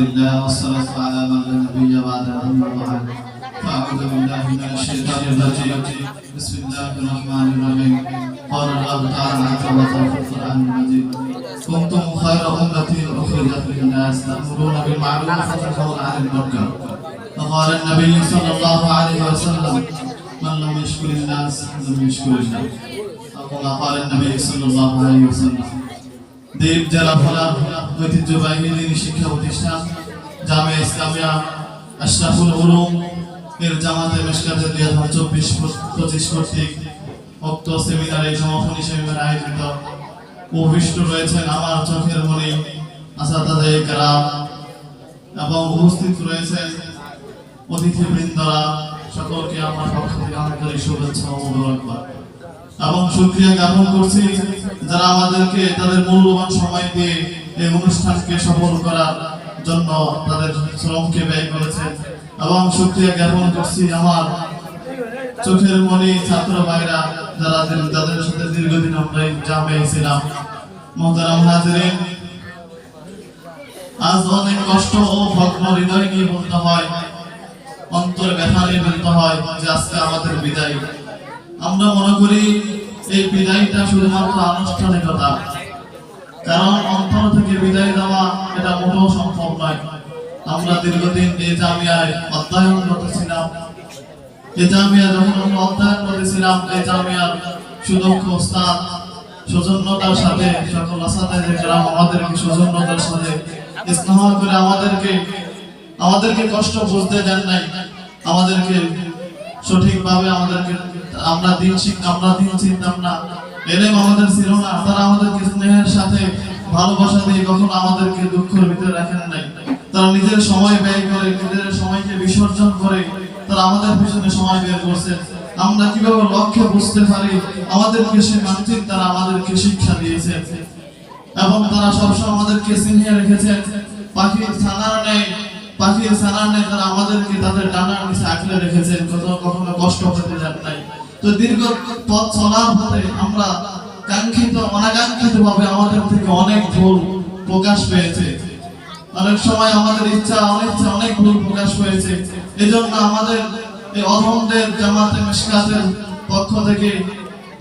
لله والصلاة على من لا نبي بعده أما بعد. فأعوذ بالله من الشيطان الرجيم. بسم الله الرحمن الرحيم. قال الله تعالى في القرآن المجيد كنتم خير أمة أخرجت للناس تأمرون بالمعروف وتنهون عن المنكر. فقال النبي صلى الله عليه وسلم من لم يشكر الناس لم يشكر الله أو كما قال النبي صلى الله عليه وسلم দ্বীপ জেলা ভোলার ঐতিহ্যবাহী দিনী শিক্ষা প্রতিষ্ঠান জামে ইসলামিয়া আশরাফুল উলুম এর জামাতে মেশকাতে দুই হাজার চব্বিশ পঁচিশ কর্তৃক উক্ত সেমিনারে সমাপনী সেমিনার আয়োজিত। উপবিষ্ট রয়েছেন আমার চোখের মনি আসাদাদে কারাম এবং উপস্থিত রয়েছেন অতিথিবৃন্দরা, সকলকে আমার পক্ষ থেকে আন্তরিক শুভেচ্ছা ও মোবারকবাদ। এবং সুক্রিয়া জ্ঞাপন করছি যারা আমাদেরকে তাদের মূল্যবান সময় দিয়ে এই অনুষ্ঠানকে সফল করার জন্য তাদের শ্রমকে ব্যয় করেছে। এবং সুক্রিয়া জ্ঞাপন করছি আমার চোখের মনি ছাত্র ভাইরা যারা যাদের সাথে দীর্ঘদিন আমরা জামে ছিলাম। মোহতারাম হাজিরিন আজ অনেক কষ্ট ও ভগ্ন হৃদয় নিয়ে বলতে হয়, অন্তর ব্যথা নিয়ে বলতে হয় যে আজকে আমাদের বিদায়। আমরা মনে করি এই বিদায়টা শুধুমাত্র আনুষ্ঠানিকতা। কারণ অন্তর থেকে বিদায় দেওয়া এটা মোটেও সম্ভব নয়। আমরা দীর্ঘদিন এই জামিয়ায় অধ্যয়ন করতেছিলাম। এই জামিয়া যখন আমরা অধ্যয়ন করেছিলাম এই জামিয়ার সুদক্ষ ওস্তাদ সৌজন্যতার সাথে, সকল আসাদের গ্রাম আমাদেরকে সৌজন্যতার সাথে স্নেহ করে আমাদেরকে আমাদেরকে কষ্ট বুঝতে দেন নাই। আমাদেরকে সঠিকভাবে আমাদেরকে আমরা দিন শিখ- আমরা দিন চিনতাম না এলেম আমাদের ছিল না, তারা আমাদেরকে স্নেহের সাথে ভালোবাসা দিয়ে কখনো আমাদেরকে দুঃখের ভিতরে রাখেন নাই। তারা নিজের সময় ব্যয় করে, নিজের সময়কে বিসর্জন করে, তারা আমাদের পিছনে সময় বের করছে। আমরা কীভাবে লক্ষ্যে বুঝতে পারি, আমাদেরকে সে মানসিক তারা আমাদেরকে শিক্ষা দিয়েছে। এবং তারা সবসময় আমাদেরকে চিনিয়ে রেখেছে পাখির ছানার নেই পাখির ছানার নেই তারা আমাদেরকে তাদের ডানার নিচে আঁকড়ে রেখেছে। কখনো কখনো কষ্ট পেতে যান নাই। তো দীর্ঘ পথ চলার পরে আমরা কাঙ্ক্ষিত অনাকাঙ্ক্ষিত ভাবে আমাদের থেকে অনেক ভুল প্রকাশ পেয়েছে। অনেক সময় আমাদের ইচ্ছা, অনিচ্ছা অনেক ভুল প্রকাশ পেয়েছে। এজন্য আমাদের এই অধমদের জামাতে মিশকাতের পক্ষ থেকে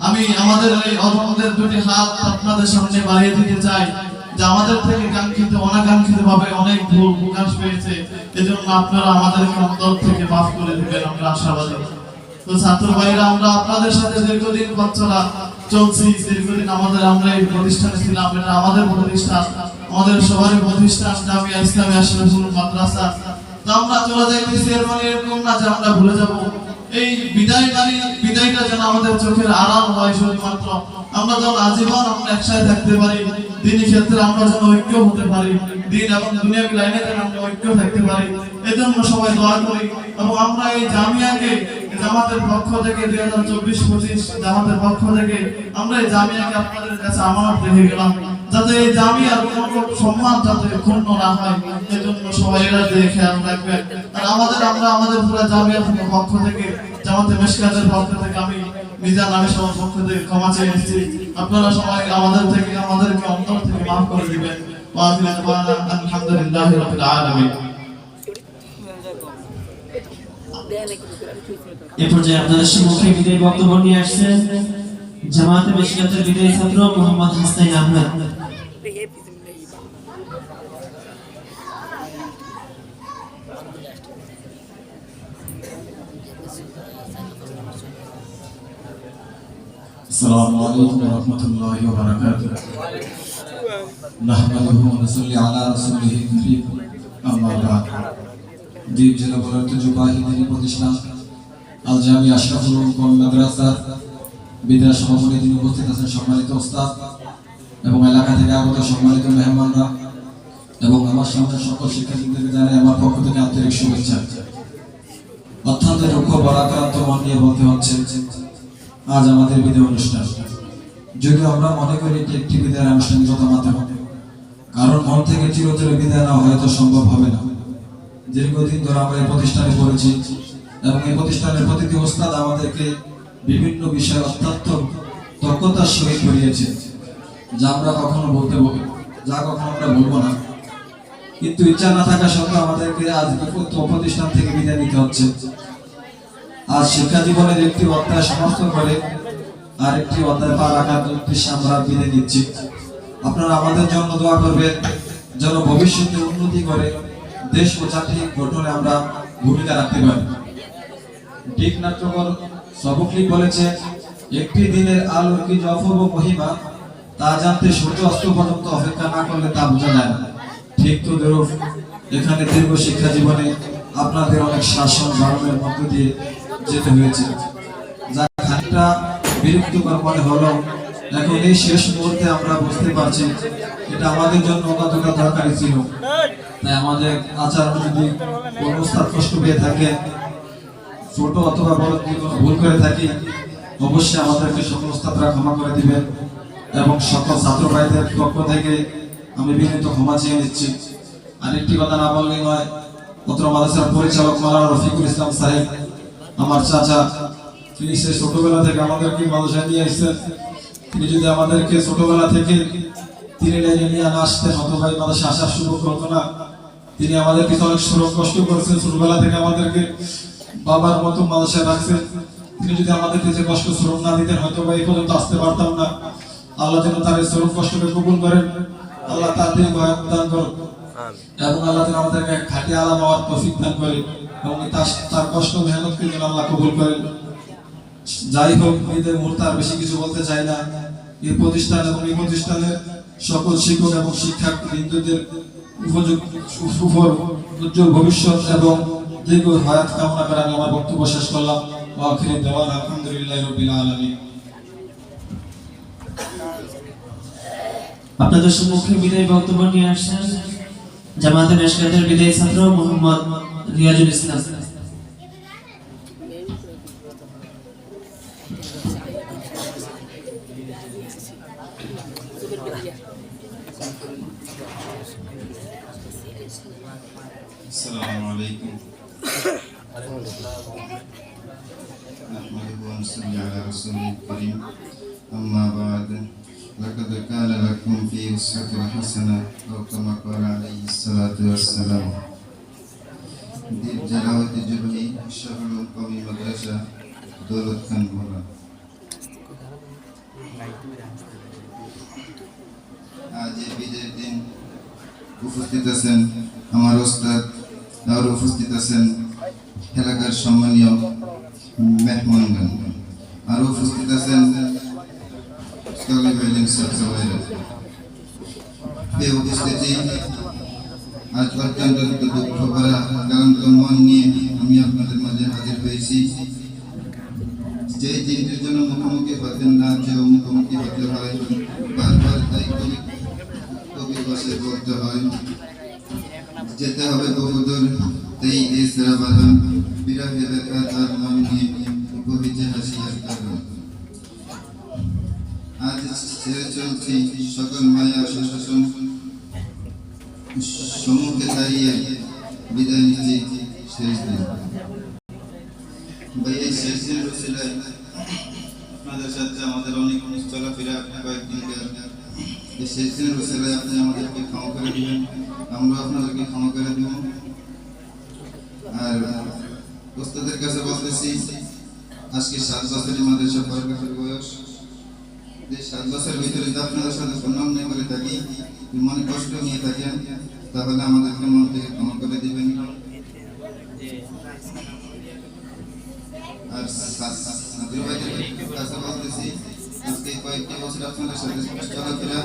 আমি আমাদের এই অধমদের দুটি হাত আপনাদের সামনে বাড়িয়ে দিতে চাই, যে আমাদের থেকে কাঙ্ক্ষিত অনাকাঙ্ক্ষিত ভাবে অনেক ভুল প্রকাশ পেয়েছে। এজন্য আপনারা আমাদেরকে অন্তর থেকে মাফ করে দিবেন, আমরা আশাবাদী। তো ছাত্র ভাইরা, আমরা আপনাদের সাথে দীর্ঘদিন চলা চলছি, দীর্ঘদিন আমাদের আমরা এই প্রতিষ্ঠানে ছিলাম, এটা আমাদের প্রতিষ্ঠান, আমাদের সবারই প্রতিষ্ঠান, জামিয়া ইসলামী আশরাফুল মাদ্রাসা। তো আমরা চলে যাইতেছি, এর মানে এরকম না যে আমরা ভুলে যাব। এই বিদায় মানে বিদায়টা যেন আমাদের চোখের আড়াল হয় শুধুমাত্র। আমরা যেন আজীবন আমরা একসাথে থাকতে পারি দিনই ক্ষেত্রে আমরা যেন ঐক্য হতে পারি, দিন এবং দুনিয়াবী লাইনে যেন আমরা ঐক্য থাকতে পারি, এজন্য সবাই দোয়া করি। এবং আমরা এই জামিয়াকে জামাতের পক্ষ থেকে দুই হাজার চব্বিশ পঁচিশ জামাতের পক্ষ থেকে আমরা এই জামিয়াকে আপনাদের কাছে আমানত রেখে গেলাম। যাতে এই জামিয়ার কোনো সম্মান যাতে ক্ষুণ্ণ না হয়, এজন্য সবাই এরা দিয়ে খেয়াল রাখবেন আর আমাদের, আমরা আমাদের পুরো জামিয়ার পক্ষ থেকে, জামাতে মেশকাতের পক্ষ থেকে আমি মিজান আমি সবার পক্ষ থেকে ক্ষমা চেয়ে এসেছি আপনারা সবাই আমাদের থেকে, আমাদেরকে অন্তর থেকে মাফ করে দিবেন। আলহামদুলিল্লাহ রাব্বিল আলামিন। এ পর্যায়ে আপনাদের সম্মুখে বিদায় বক্তব্য নিয়ে আসছেন জামাতে মেশকাতের বিদায়ী ছাত্র মোহাম্মদ হাসনাইন আহমেদ السلام عليكم ورحمة الله وبركاته نحمده ونصلي على رسوله الكريم أما بعد দ্বীপ জেলা ভোলার ঐতিহ্যবাহী দিনী প্রতিষ্ঠান আল জামি আশরাফুল মাদ্রাসার বিদ্যা সভাপতি তিনি উপস্থিত আছেন সম্মানিত ওস্তাদ এবং এলাকা থেকে আগত সম্মানিত মেহমানরা এবং আমার সামনে সকল শিক্ষার্থীদেরকে জানাই আমার পক্ষ থেকে আন্তরিক শুভেচ্ছা। অত্যন্ত দুঃখ বরাক্রান্ত মন নিয়ে বলতে হচ্ছে, আজ আমাদের বিদায় অনুষ্ঠান। যদিও আমরা মনে করি এটি একটি বিদায় আনুষ্ঠানিকতা মাত্র, কারণ মন থেকে চিরতরে বিদায় নেওয়া হয়তো সম্ভব হবে না। দীর্ঘদিন ধরে আমরা এই প্রতিষ্ঠানে পড়েছি এবং এই প্রতিষ্ঠানের প্রতিটি ওস্তাদ আমাদেরকে বিভিন্ন বিষয়ে অত্যন্ত দক্ষতার সহিত পড়িয়েছে, যা আমরা কখনো বলতে যা কখনো আমরা বলব না। কিন্তু ইচ্ছা না থাকা সত্ত্বেও আমাদেরকে আজ প্রতিষ্ঠান থেকে বিদায় নিতে হচ্ছে। আজ শিক্ষা জীবনের একটি অধ্যায় সমাপ্ত করে আর একটি অধ্যায় পা রাখার উদ্দেশ্যে আমরা বিদায় নিচ্ছি। আপনারা আমাদের জন্য দোয়া করবেন, যেন ভবিষ্যতে উন্নতি করে দেশ ও জাতি গঠনে আমরা ভূমিকা রাখতে পারি। ঠিক নাট্যকর সবকলি বলেছে, একটি দিনের আলোর কি অপূর্ব মহিমা? তা জানতে সূর্য অস্ত পর্যন্ত অপেক্ষা না করলে তা বোঝা যায় ঠিক তো ধরো এখানে দীর্ঘ শিক্ষা জীবনে আপনাদের অনেক শাসন বারণের মধ্য দিয়ে যেতে হয়েছে। যা খানিকটা বিরক্তিকর মনে হলো। এখন এই শেষ মুহূর্তে আমরা বুঝতে পারছি, এটা আমাদের জন্য কতটা দরকারি ছিল। তাই আমাদের আচরণ যদি উস্তাদ কষ্ট পেয়ে থাকে, ছোট অথবা বড় ভুল করে থাকি, অবশ্যই আমাদেরকে সকল উস্তাদরা ক্ষমা করে দিবেন এবং সকল ছাত্র ভাইদের পক্ষ থেকে আমি বিনীত ক্ষমা চেয়ে নিচ্ছি। আরেকটি কথা না বললেই নয়, পত্র মাদ্রাসার পরিচালক মালানা রফিকুল ইসলাম সাহেব, আমার চাচা, তিনি সে ছোটবেলা থেকে আমাদেরকে মাদ্রাসায় নিয়ে এসেছেন তিনি যদি আমাদেরকে ছোটবেলা থেকে তিনি লাইনে নিয়ে না আসতেন অথবা মাদ্রাসা আসার সুযোগ হতো না তিনি আমাদের পিছনে অনেক শ্রম কষ্ট করেছেন ছোটবেলা থেকে আমাদেরকে বাবার মতো মাদ্রাসায় রাখছেন তিনি যদি আমাদেরকে যে কষ্ট শ্রম না দিতেন হয়তো বা এই পর্যন্ত আসতে পারতাম না। আল্লাহ যেন তার এই শ্রম কষ্টকে কবুল করেন। আল্লাহ তার দিয়ে ভয়ান দান করুন। এবং আল্লাহ যেন আমাদেরকে খাটি আলাম হওয়ার তৌফিক দান করে এবং তার তার কষ্ট মেহনতকে যেন আল্লাহ কবুল করেন। যাই হোক ঈদের মুহূর্তে আর বেশি কিছু বলতে চাই না। এই প্রতিষ্ঠান এবং এই প্রতিষ্ঠানের সকল শিক্ষক এবং শিক্ষা বিন্দুদের সুফল, উজ্জ্বল ভবিষ্যৎ এবং দীর্ঘ হায়াত কামনা করে আমি আমার বক্তব্য শেষ করলাম। আপনাদের সম্মুখে বিদায় বক্তব্য নিয়ে আসছেন জামাতে মেশকাতের বিদায়ী ছাত্র মোহাম্মদ রিয়াজুল ইসলাম। نحمده ونصلي على رسوله الكريم أما بعد لقد كان لكم في أسوة حسنة أو كما قال عليه الصلاة والسلام দ্বীপ জেলা ঐতিহ্যবাহী শাহুল কবি মাদ্রাসা দৌলত খান ভোলা আজ এই বিজয়ের দিন উপস্থিত আছেন আমার ওস্তাদ আর উপস্থিত আছেন এলাকার সম্মানীয় মেহমানগণ আর উপস্থিত আছেন এই উপস্থিতি আজ অত্যন্ত দুঃখ ভরা ক্লান্ত মন নিয়ে আমি আপনাদের মাঝে হাজির হয়েছি যে দিনটির জন্য মুখোমুখি হতেন না যে মুখোমুখি হতে হয় বারবার তাই কবি কবির বসে বলতে হয় যেতে হবে বহুদূর তাই এ সেরা বাঁধন বিরহে বেকার আর মন নিয়ে বহিছে হাসিয়ার কারণ আজ ছেড়ে চলছি সকল মায়া সুশাসন সম্মুখে দাঁড়িয়ে বিদায় নিচ্ছি শেষ দিন ভাই এই শেষ দিন রসিলায় আপনাদের সাথে আমাদের অনেক চলাফেরা কয়েকদিনকার এই শেষ দিনের রসিলায় আপনি আমাদেরকে ক্ষমা করে দিবেন। আমরা আপনাদেরকে ক্ষমা করে দেব। ওস্তাদের কাছে বলতেছি আজকে সাত বছরের মাদ্রাসা পড়ালেখার বয়স যে সাত বছরের ভিতরে যদি আপনাদের সাথে অন্যায় করে থাকি মনে কষ্ট নিয়ে থাকেন তাহলে আমাদেরকে মন থেকে ক্ষমা করে দিবেন আর ভাইদের বলতেছি আজকে কয়েকটি বছর আপনাদের সাথে চলাফেরা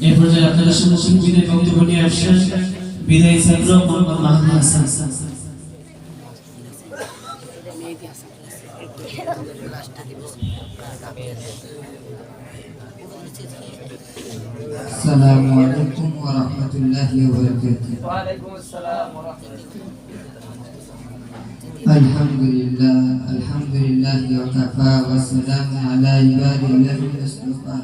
এই পর্যায়ে আপনাদের বিদায় বক্তব্য নিয়ে আসছেন। বিদায়ী মোহাম্মদ মাহমুদ হাসান। السلام عليكم ورحمة الله وبركاته. وعليكم السلام ورحمة الله الحمد لله الحمد لله وكفى والسلام على عباد الله المصطفى.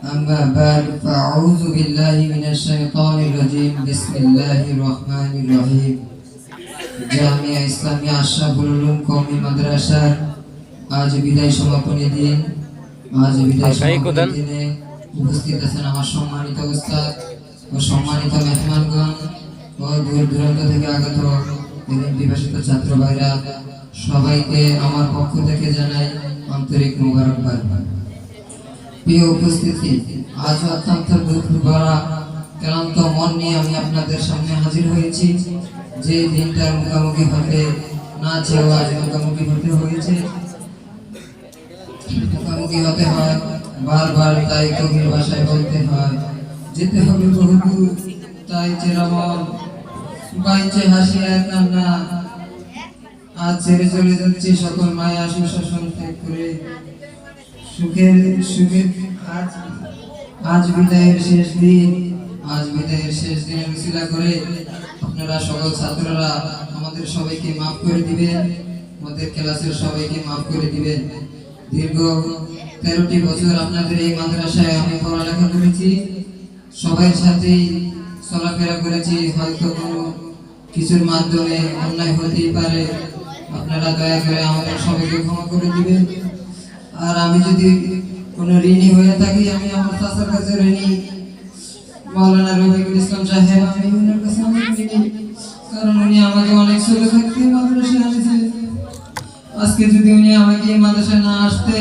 أما بعد فأعوذ بالله من الشيطان الرجيم. بسم الله الرحمن الرحيم. جامعة إسلامية أشرف العلوم قومي مدرسة. আজ বিদায় সমাপনী দিন। আজ বিদায় সমাপনী দিনে উপস্থিত আছেন আমার সম্মানিত উস্তাদ ও সম্মানিত মেহমানগণ ও দূর দূরান্ত থেকে আগত এদিন বিভাষিত ছাত্র ভাইরা সবাইকে আমার পক্ষ থেকে জানাই আন্তরিক মুবারকবাদ। প্রিয় উপস্থিতি আজ অত্যন্ত দুঃখ ভরা ক্লান্ত মন নিয়ে আমি আপনাদের সামনে হাজির হয়েছি। যে দিনটার মুখোমুখি হতে না চেয়েও আজ মুখোমুখি হতে হয়েছে। মুখোমুখি হতে হয় বারবার তাই কবির ভাষায় বলতে হয় যেতে হবে বহুদূর তাই চেরামল বাইচে হাসি আর কান্না আজ ছেড়ে চলে যাচ্ছে সকল মায়া সুশাসন ত্যাগ করে সুখের সুখের আজ আজ বিদায়ের শেষ দিন আজ বিদায়ের শেষ দিনের উসিলা করে আপনারা সকল ছাত্ররা আমাদের সবাইকে মাফ করে দিবেন আমাদের ক্লাসের সবাইকে মাফ করে দিবেন দীর্ঘ তেরোটি বছর আপনাদের এই মাদ্রাসায় আমি পড়ালেখা করেছি। সবার সাথেই চলাফেরা করেছি। হয়তো কোনো কিছুর মাধ্যমে অন্যায় হতেই পারে। আপনারা দয়া করে আমাদের সবাইকে ক্ষমা করে দিবেন। আর আমি যদি কোনো ঋণী হয়ে থাকি, আমি আমার চাচার কাছে ঋণী। মাওলানা রফিকুল ইসলাম সাহেব, আমি কাছে কারণ উনি আমাকে অনেক ছোট থাকতে মাদ্রাসায় আজকে যদি উনি আমাকে মাদ্রাসায় না আসতে